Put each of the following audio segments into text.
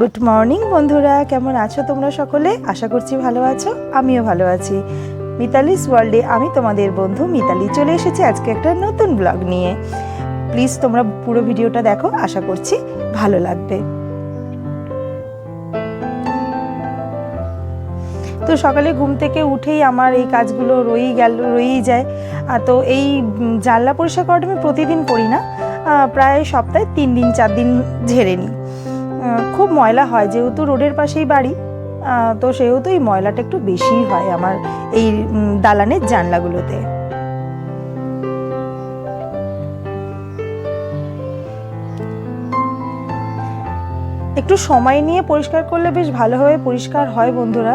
Good morning বন্ধুরা। কেমন আছো তোমরা সকলে? আশা করছি ভালো আছো। আমিও ভালো আছি। মিতালিস ওয়ার্ল্ডে আমি তোমাদের বন্ধু মিতালি চলে এসেছি আজকে একটা নতুন ব্লগ নিয়ে। প্লিজ তোমরা পুরো ভিডিওটা দেখো আশা করছি ভালো লাগবে। তো সকালে ঘুম থেকে উঠেই আমার এই কাজগুলো রয়েই গেল রয়েই যায়। আহ, তো এই জানলা পরিষ্কার করাটা আমি প্রতিদিন করি না। প্রায় সপ্তাহে তিন দিন চার দিন ঝেড়ে নিই। খুব ময়লা হয়, যেহেতু রোডের পাশেই বাড়ি তো সেহেতু এই ময়লাটা একটু বেশিই হয় আমার এই দালানের জানলাগুলোতে। একটু সময় নিয়ে পরিষ্কার করলে বেশ ভালোভাবে পরিষ্কার হয় বন্ধুরা।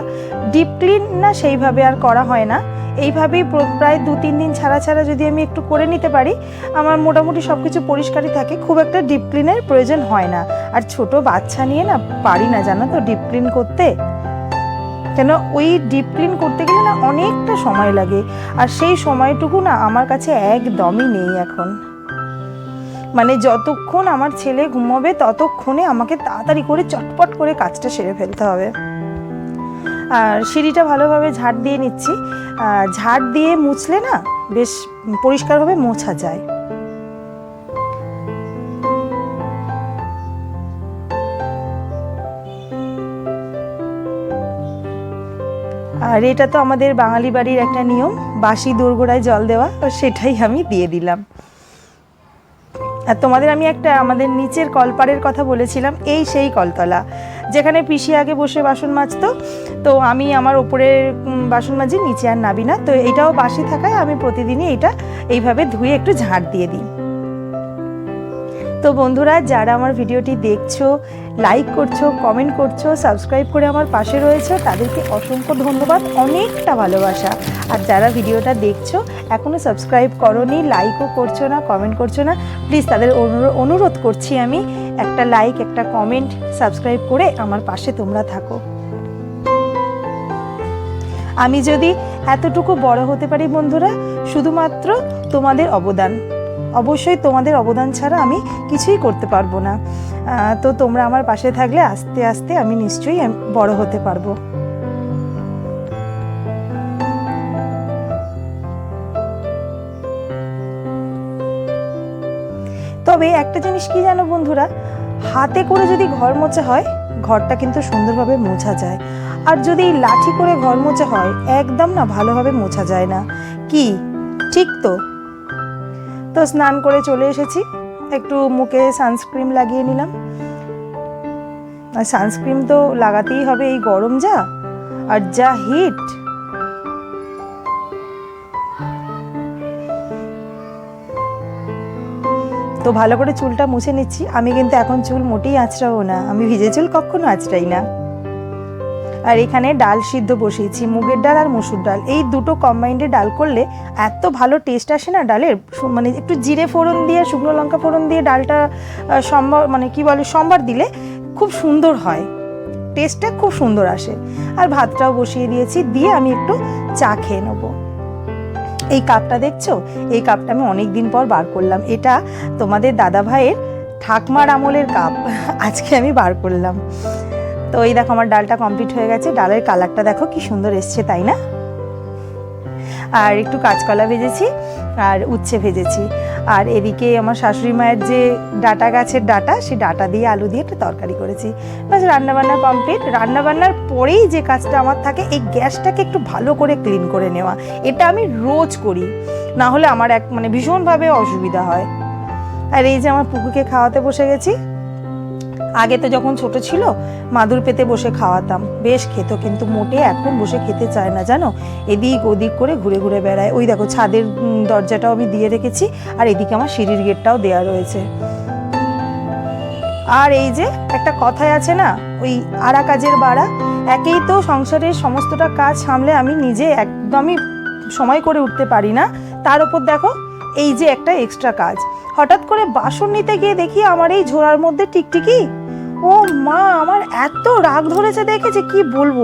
ডিপ ক্লিন না সেইভাবে আর করা হয় না। এইভাবেই প্রায় দু, তিন দিন ছাড়া ছাড়া যদি আমি একটু করে নিতে পারি, আমার মোটামুটি সব কিছু পরিষ্কারই থাকে। খুব একটা ডিপ ক্লিনের প্রয়োজন হয় না। আর ছোট বাচ্চা নিয়ে না পারি না, জানো তো ডিপ ক্লিন করতে। কেন, ওই ডিপ ক্লিন করতে গেলে না অনেকটা সময় লাগে। আর সেই সময়টুকু না আমার কাছে একদমই নেই এখন। মানে যতক্ষণ আমার ছেলে ঘুমাবে, ততক্ষণে আমাকে তাড়াতাড়ি করে চটপট করে কাজটা সেরে ফেলতে হবে। আর সিঁড়িটা ভালোভাবে ঝাড় দিয়ে নিচ্ছি। ঝাড় দিয়ে মুছলে না বেশ পরিষ্কারভাবে মোছা যায়। আর এটা তো আমাদের বাঙালি বাড়ির একটা নিয়ম বাসি দোরগোড়ায় জল দেওয়া সেটাই আমি দিয়ে দিলাম। আর তোমাদের আমি একটা আমাদের নিচের কলপাড়ের কথা বলেছিলাম, এই সেই কলতলা। যেখানে পিসি আগে বসে বাসন মাজতো, তো আমি আমার ওপরের বাসন মাজি নিচে আর নাবি না। তো এটাও বাসি থাকায় আমি প্রতিদিনই এটা এইভাবে ধুয়ে একটু ঝাড় দিয়ে দিই। তো বন্ধুরা, যারা আমার ভিডিওটি দেখছ লাইক করছ কমেন্ট করছ সাবস্ক্রাইব করে আমার পাশে রয়েছে, তাদেরকে অসংখ্য ধন্যবাদ, অনেকটা ভালোবাসা। আর যারা ভিডিওটা দেখছ এখনও সাবস্ক্রাইব করনি লাইকও করছ না কমেন্ট করছ না প্লিজ তাদের অনুরো- অনুরোধ করছি আমি একটা লাইক একটা কমেন্ট সাবস্ক্রাইব করে আমার পাশে তোমরা থাকো। আমি যদি এতটুকু বড় হতে পারি বন্ধুরা, শুধুমাত্র তোমাদের অবদান। অবশ্যই তোমাদের অবদান ছাড়া আমি কিছুই করতে পারব না। তো তোমরা আমার পাশে থাকলে আস্তে আস্তে আমি নিশ্চয়ই বড় হতে পারব। তবে একটা জিনিস কি জানো বন্ধুরা? হাতে করে যদি ঘর মোছা হয়, ঘরটা কিন্তু সুন্দরভাবে মোছা যায়। আর যদি লাঠি করে ঘর মোছা হয়, একদম না ভালোভাবে মোছা যায় না। কি? ঠিক তো। তো স্নান করে চলে এসেছি। একটু মুখে সানস্ক্রিন লাগিয়ে নিলাম। আর সানস্ক্রিন তো লাগাতেই হবে এই গরম যা। আর যা হিট! তো ভালো করে চুলটা মুছে নিচ্ছি। আমি কিন্তু এখন চুল মোটেই আঁচড়াবো না। আমি ভিজে চুল কখনো আঁচড়াই না। আর এখানে ডাল সিদ্ধ বসিয়েছি, মুগের ডাল আর মসুর ডাল। এই দুটো কম্বাইন্ডে ডাল করলে এত ভালো টেস্ট আসে না ডালের? মানে একটু জিরে ফোড়ন দিয়ে, শুকনো লঙ্কা ফোড়ন দিয়ে ডালটা সম্বার মানে কি বলে সম্বার দিলে খুব সুন্দর হয়। টেস্টটা খুব সুন্দর আসে। আর ভাতটাও বসিয়ে দিয়েছি, দিয়ে আমি একটু চা খেয়ে নেব। এই কাপটা দেখছ? এই কাপটা আমি অনেক দিন পর বার করলাম। এটা তোমাদের দাদা ভাইয়ের ঠাকমার আমলের কাপ আজকে আমি বার করলাম। তো এই দেখো, আমার ডালটা কমপ্লিট হয়ে গেছে। ডালের কালারটা দেখো, কি সুন্দর এসছে, তাই না? আর একটু কাঁচকলা ভেজেছি, আর উচ্ছে ভেজেছি। আর এদিকে আমার শাশুড়ি মায়ের যে ডাটা গাছের ডাটা সেই ডাটা দিয়ে আলু দিয়ে একটা তরকারি করেছি। ব্যাস, রান্নাবান্না কমপ্লিট রান্নাবান্নার পরেই যে কাজটা আমার থাকে, এই গ্যাসটাকে একটু ভালো করে ক্লিন করে নেওয়া। এটা আমি রোজ করি। না হলে আমার এক মানে ভীষণভাবে অসুবিধা হয়। আর এই যে আমার পুকুকে খাওয়াতে বসে গেছি। আগে তো যখন ছোট ছিল, মাদুর পেতে বসে খাওয়াতাম। বেশ খেত, কিন্তু মোটে এখন বসে খেতে চায় না, জানো? এদিক ওদিক করে ঘুরে ঘুরে বেড়ায়। ওই দেখো, ছাদের দরজাটাও আমি দিয়ে রেখেছি, আর এদিকে আমার সিঁড়ির গেটটাও দেওয়া রয়েছে। আর এই যে, একটা কথাই আছে না? ওই আরা কাজের বাড়া, একেই তো সংসারের সমস্তটা কাজ সামলে আমি নিজে একদমই সময় করে উঠতে পারি না। তার উপর দেখো, এই যে একটা এক্সট্রা কাজ। হঠাৎ করে বাসন নিতে গিয়ে দেখি আমার এই ঝোড়ার মধ্যে টিকটিকি। ও মা, আমার এত রাগ ধরেছে দেখে যে কি বলব?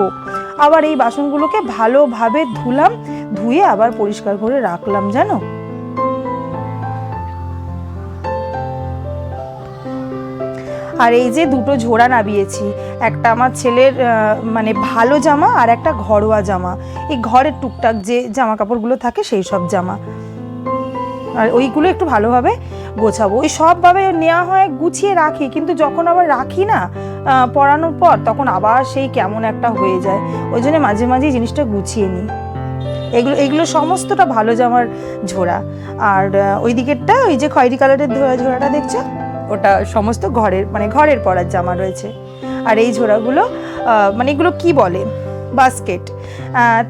আবার এই বাসনগুলোকে ভালোভাবে ধুলাম, ধুয়ে আবার পরিষ্কার করে রাখলাম, জানো? আর এই যে দুটো ঝোড়া নাবিয়েছি, একটা আমার ছেলের মানে ভালো জামা আর একটা ঘরোয়া জামা। এই ঘরের টুকটাক যে জামা কাপড়গুলো থাকে, সেই সব জামা। আর ওইগুলো একটু ভালোভাবে গোছাবো। ওই সবভাবে নেওয়া হয় গুছিয়ে রাখি কিন্তু যখন আবার রাখি না আহ, পরানোর পর তখন আবার সেই কেমন একটা হয়ে যায়। ওই জন্য মাঝে মাঝে জিনিসটা গুছিয়ে নিই। এগুলো এগুলো সমস্তটা ভালো জামার ঝোড়া। আর ওই দিকেরটা ওই যে খয়েরি কালারের ঝোড়াটা দেখছ? ওটা সমস্ত ঘরের মানে ঘরের পরার জামা রয়েছে। আর এই ঝোড়াগুলো মানে এগুলো কি বলে? বাস্কেট।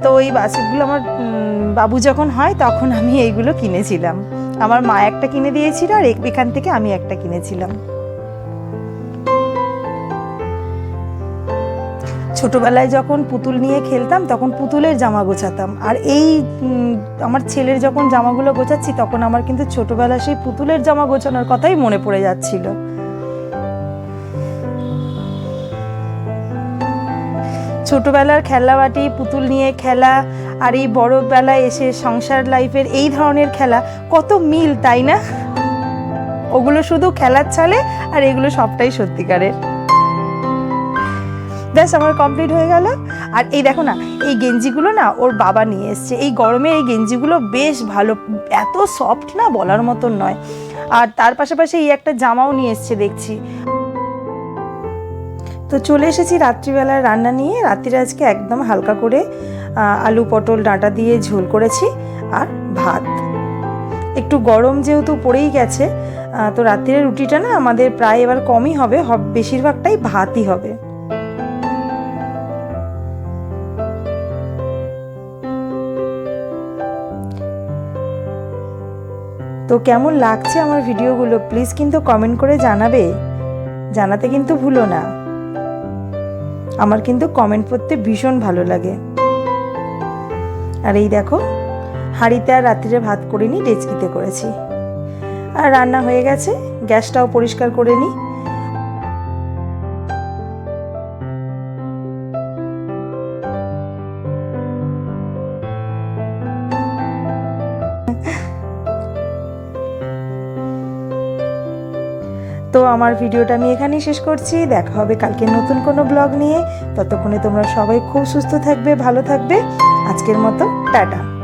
তো এই বাস্কেটগুলো আমার বাবু যখন হয় তখন আমি এইগুলো কিনেছিলাম। আমার মা একটা কিনে দিয়েছিল আর এখান থেকে আমি একটা কিনেছিলাম। ছোটবেলায় যখন পুতুল নিয়ে খেলতাম, তখন পুতুলের জামা গোছাতাম। আর এই আমার ছেলের যখন জামাগুলো গোছাচ্ছি, তখন আমার কিন্তু ছোটবেলা সেই পুতুলের জামা গোছানোর কথাই মনে পড়ে যাচ্ছিল। ছোটবেলার খেলনাবাটি, পুতুল নিয়ে খেলা আর এই বড়বেলায় এসে সংসার লাইফের এই ধরনের খেলা, কত মিল, তাই না? ওগুলো শুধু খেলার ছলে আর এগুলো সবটাই সত্যিকারের। ব্যাস, আমার কমপ্লিট হয়ে গেল। আর এই দেখো না, এই গেঞ্জিগুলো না ওর বাবা নিয়ে এসছে। এই গরমে এই গেঞ্জিগুলো বেশ ভালো, এত সফট না বলার মতন নয়। আর তার পাশাপাশি এই একটা জামাও নিয়ে এসছে, দেখছি। তো চলে এসেছি রাত্রিবেলার রান্না নিয়ে। রাত্রিরে আজকে একদম হালকা করে আলু পটল ডাঁটা দিয়ে ঝোল করেছি আর ভাত। একটু গরম যেহেতু পড়েই গেছে তো রাত্রিরে রুটিটা না আমাদের প্রায় এবার কমই হবে বেশিরভাগটাই ভাতই হবে। তো কেমন লাগছে আমার ভিডিওগুলো, প্লিজ কিন্তু কমেন্ট করে জানাবে। জানাতে কিন্তু ভুলো না। আমার কিন্তু কমেন্ট করতে ভীষণ ভালো লাগে। আর এই দেখো, হাঁড়িতে আর রাত্রিরে ভাত করে করিনি, ডেচকিতে করেছি। আর রান্না হয়ে গেছে, গ্যাসটাও পরিষ্কার করে নিই তো আমার ভিডিওটা আমি এখানেই শেষ করছি। দেখা হবে কালকে নতুন কোনো ব্লগ নিয়ে। ততক্ষণে তোমরা সবাই খুব সুস্থ থাকবে, ভালো থাকবে। আজকের মতো, টাটা।